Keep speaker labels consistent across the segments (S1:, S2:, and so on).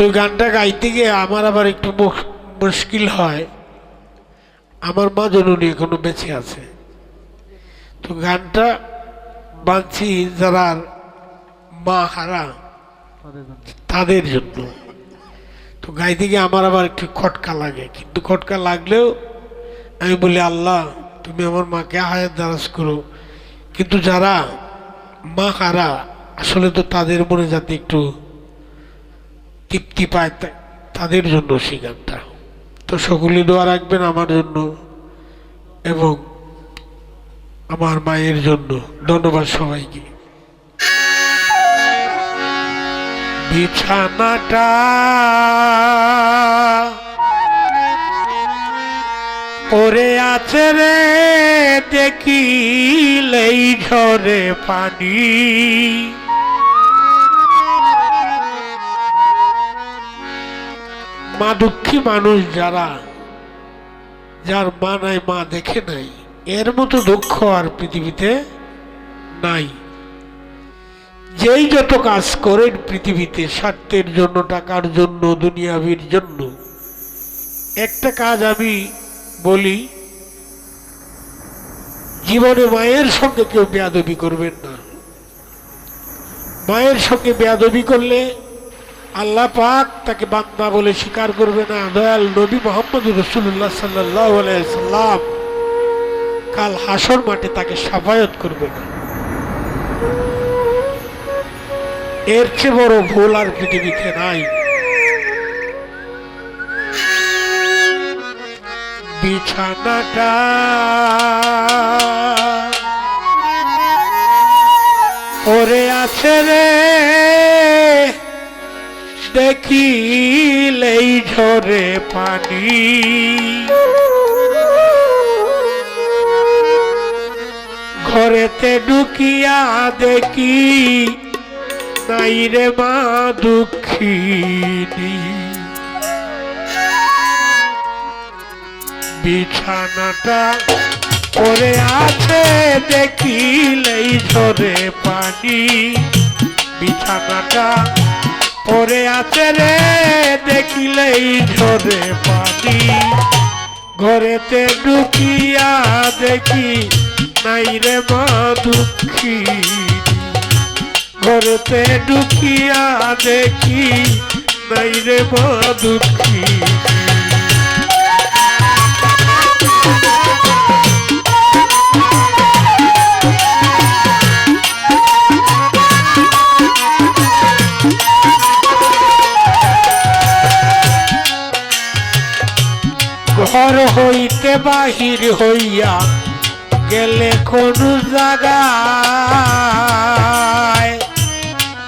S1: তো গানটা গাইতে গিয়ে আমার আবার একটু মুশ- মুশকিল হয়। আমার মা জননী এখনও বেঁচে আছে। তো গানটা বাঁধছি যারা মা হারা, তাদের জন্য। তো গাইতে গিয়ে আমার আবার একটু খটকা লাগে। কিন্তু খটকা লাগলেও আমি বলি, আল্লাহ, তুমি আমার মাকে হায়াত দারাজ করো। কিন্তু যারা মা হারা, আসলে তো তাদের মনে যাতে একটু তৃপ্তি পায় তাদের জন্য সেই গানটা তো সকলে দোয়া রাখবেন আমার জন্য এবং আমার মায়ের জন্য। ধন্যবাদ সবাইকে। বিছানাটা আছে রে, দেখিলেই ঝরে পানি। মা দুঃখী মানুষ যারা, যার মা নাই, মা দেখে নাই, এর মতো দুঃখ আর পৃথিবীতে নাই। যেই যত কাজ করেন পৃথিবীতে, স্বার্থের জন্য, টাকার জন্য দুনিয়াবির জন্য, একটা কাজ আমি বলি, জীবনে মায়ের সঙ্গে কেউ বেয়াদবি করবেন না। মায়ের সঙ্গে বেয়াদবি করলে আল্লাহ পাক তাকে বান্দা বলে স্বীকার করবে না। দয়াল নবী মোহাম্মদ রসুল্লাহ সাল্লাহ সাল্লাম কাল হাসর মাঠে তাকে সাফায়ত করবে না। এর চেয়ে বড় ভুল আর পৃথিবীতে নাই। বিছানাটা পরে আছে রে। দেখিলেই ঝরে পানি। ঘরেতে ঢুকিয়া দেখি, নাই রে মা দুঃখিনী। বিছানাটা পরে আছে, দেখিলেই ঝরে পানি। বিছানাটা পরে আছে রে, দেখিলেই ঝরে পানি ঘরেতে ঢুকিয়া দেখি, নাই রে মা দুঃখী। ঘরেতে ঢুকিয়া দেখি, নাই রে মা দুঃখী। ঘর হইতে বাহির হইয়া গেলে কোন জায়গায়।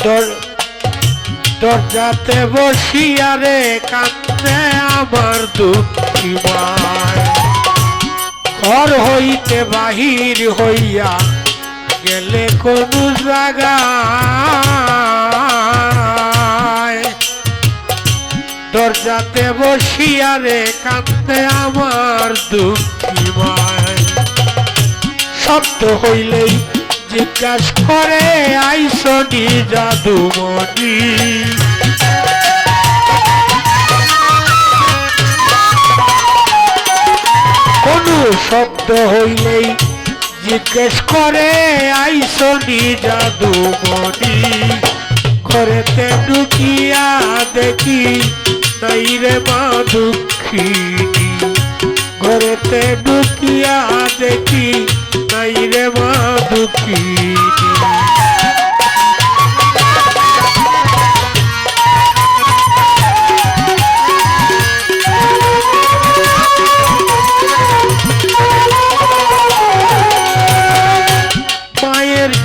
S1: দর- দরজাতে বসিয়া রে কান্দে আমার দুঃখী ঘর হইতে বাহির হইয়া গেলে কোন জায়গায় দরজাতে বসিয়া রে কান্দে আমার দুঃখী মায়। শব্দ হইলেই জিজ্ঞাস করে আইসনি জাদুমণি। কোনো শব্দ হইলেই জিজ্ঞেস করে আইসনি জাদুমণি। ঘরেতে ঢুকিয়া দেখি নাই রে মা দুঃখিনী ঘরেতে ঢুকিয়া দেখি নাই রে মা দুঃখিনী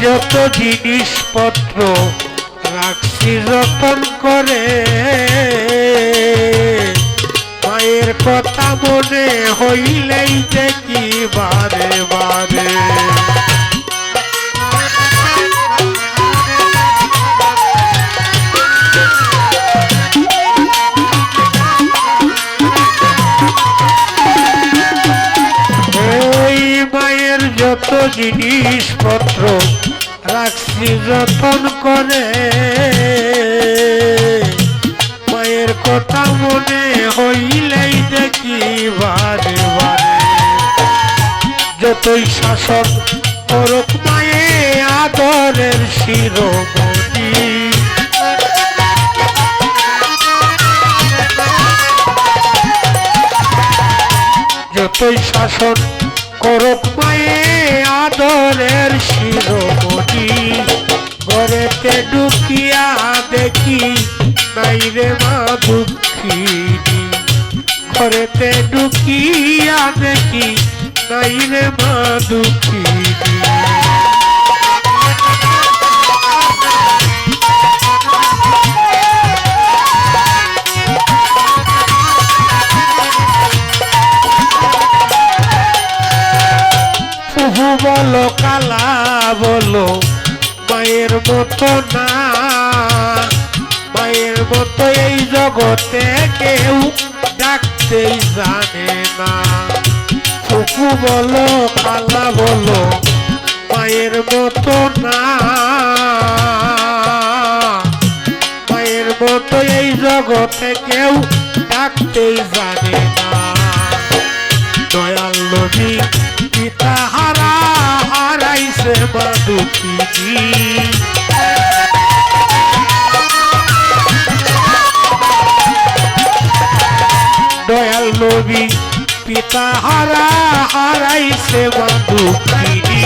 S1: যত জিনিসপত্র রাখছি যতন করে। মায়ের কথা মনে হইলেই দেখি বারে বারে। এই মায়ের যত জিনিসপত্র রাখছি যতন করে, মায়ের কথা মনে হইলেই দেখি বারে বারে। যতই শাসক করক মায়ে আদরের শিরোমণি। যতই শাসন করুক মায়ে আদরের শিরোমণি। ঘরেতে ঢুকিয়া দেখি নাই রে মা দুঃখিনী ঘরেতে ঢুকিয়া দেখি নাই রে মা দুঃখিনী বলো, কালা বলো মায়ের মতো না। মায়ের মতো এই জগতে কেউ ডাকতেই জানে না। ফুফু বলো কালা বলো, মায়ের মতো না। মায়ের মতো এই জগতে কেউ ডাকতেই জানে না। দয়াল হারা হারাইছে মা দুঃখিনী দয়াল নবী, পিতা হারা হারাইছে মা দুঃখিনী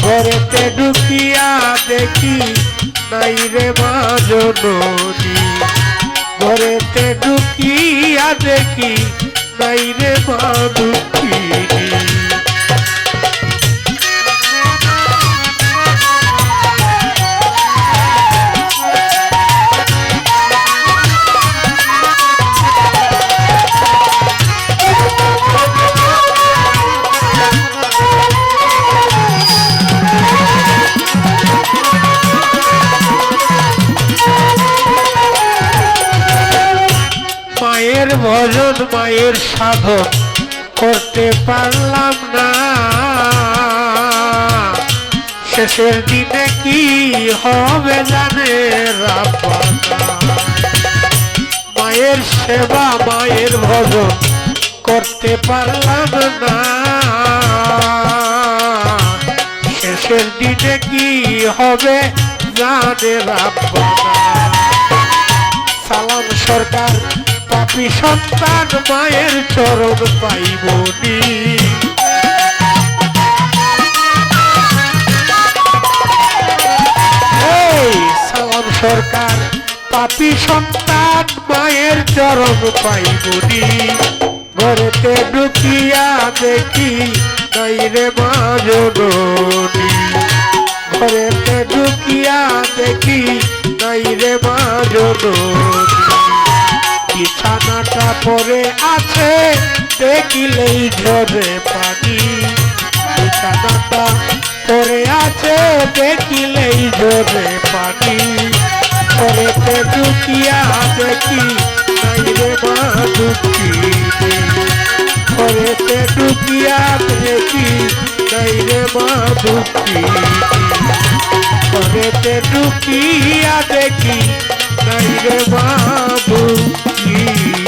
S1: ঘরেতে ঢুকিয়া দেখি নাই রে মা জননী ঘরেতে ঢুকিয়া দেখি নাই রে মা দুঃখিনী ভজন মায়ের সাধন করতে পারলাম না। শেষের দিনে কি হবে জানে মায়ের সেবা, মায়ের ভজন করতে পারলাম না। শেষের দিনে কি হবে জানে রাব্বানা। সালাম সরকার পাপি সন্তান, মায়ের চরণ পাইবনি। সালাম সরকার, পাপি সন্তান, মায়ের চরণ পাইবনি। ঘরেতে ঢুকিয়া দেখি, নাই রে মা জননী। ঘরেতে ঢুকিয়া দেখি, নাই রে মা জননী। বিছানাটা পরে আছে, দেখিলেই ঝরে পানি বিছানাটা পরে আছে, দেখিলেই ঝরে পানি ঘরেতে ঢুকিয়া দেখি, নাই রে মা দুঃখী। ঘরেতে ঢুকিয়া দেখি, নাই রে মা দুঃখী। ঘরেতে ঢুকিয়া দেখি, নাই রে মা দুঃখী। Thank you.